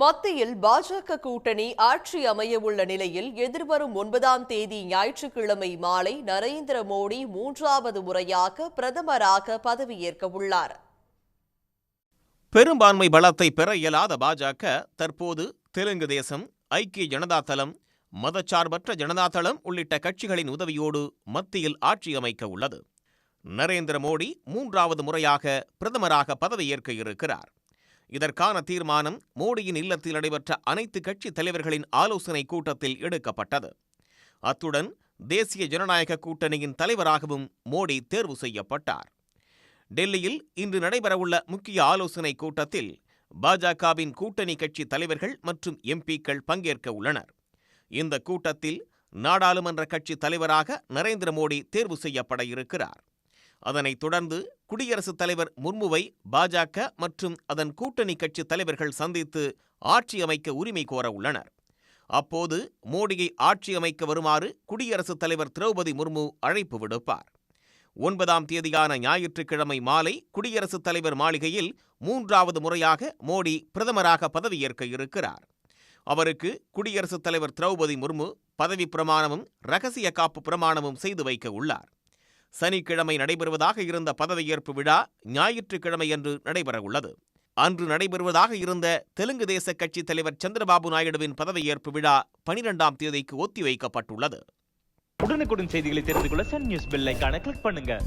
மத்தியில் பாஜக கூட்டணி ஆட்சி அமைய உள்ள நிலையில் எதிர்வரும் ஒன்பதாம் தேதி ஞாயிற்றுக்கிழமை மாலை நரேந்திர மோடி மூன்றாவது முறையாக பிரதமராக பதவியேற்க உள்ளார். பெரும்பான்மை பலத்தை பெற இயலாத பாஜக தற்போது தெலுங்கு தேசம் ஐக்கிய ஜனதா தளம் மதச்சார்பற்ற ஜனதா தளம் உள்ளிட்ட கட்சிகளின் உதவியோடு மத்தியில் ஆட்சி அமைக்க உள்ளது. நரேந்திர மோடி மூன்றாவது முறையாக பிரதமராக பதவியேற்க இருக்கிறார். இதற்கான தீர்மானம் மோடியின் இல்லத்தில் நடைபெற்ற அனைத்து கட்சி தலைவர்களின் ஆலோசனை கூட்டத்தில் எடுக்கப்பட்டது. அத்துடன் தேசிய ஜனநாயக கூட்டணியின் தலைவராகவும் மோடி தேர்வு செய்யப்பட்டார். டெல்லியில் இன்று நடைபெறவுள்ள முக்கிய ஆலோசனை கூட்டத்தில் பாஜகவின் கூட்டணி கட்சி தலைவர்கள் மற்றும் எம்பிக்கள் பங்கேற்க உள்ளனர். இந்த கூட்டத்தில் நாடாளுமன்ற கட்சி தலைவராக நரேந்திர மோடி தேர்வு செய்யப்பட இருக்கிறார். அதனைத் தொடர்ந்து குடியரசுத் தலைவர் முர்முவை பாஜக மற்றும் அதன் கூட்டணி கட்சி தலைவர்கள் சந்தித்து ஆட்சி அமைக்க உரிமை கோர உள்ளனர். அப்போது மோடியை ஆட்சி அமைக்க வருமாறு குடியரசுத் தலைவர் திரௌபதி முர்மு அழைப்பு விடுப்பார். ஒன்பதாம் தேதியான ஞாயிற்றுக்கிழமை மாலை குடியரசுத் தலைவர் மாளிகையில் மூன்றாவது முறையாக மோடி பிரதமராக பதவியேற்க இருக்கிறார். அவருக்கு குடியரசுத் தலைவர் திரௌபதி முர்மு பதவி பிரமாணமும் ரகசிய காப்பு பிரமாணமும் செய்து வைக்க உள்ளார். சனிக்கிழமை நடைபெறுவதாக இருந்த பதவியேற்பு விழா ஞாயிற்றுக்கிழமையன்று நடைபெறவுள்ளது. அன்று நடைபெறுவதாக இருந்த தெலுங்கு தேச கட்சி தலைவர் சந்திரபாபு நாயுடுவின் பதவியேற்பு விழா பனிரெண்டாம் தேதிக்கு ஒத்திவைக்கப்பட்டுள்ளது. உடனுக்குடன் செய்திகளை தெரிந்து கொள்ள சன் நியூஸ் பெல்லைக்கான கிளிக் பண்ணுங்க.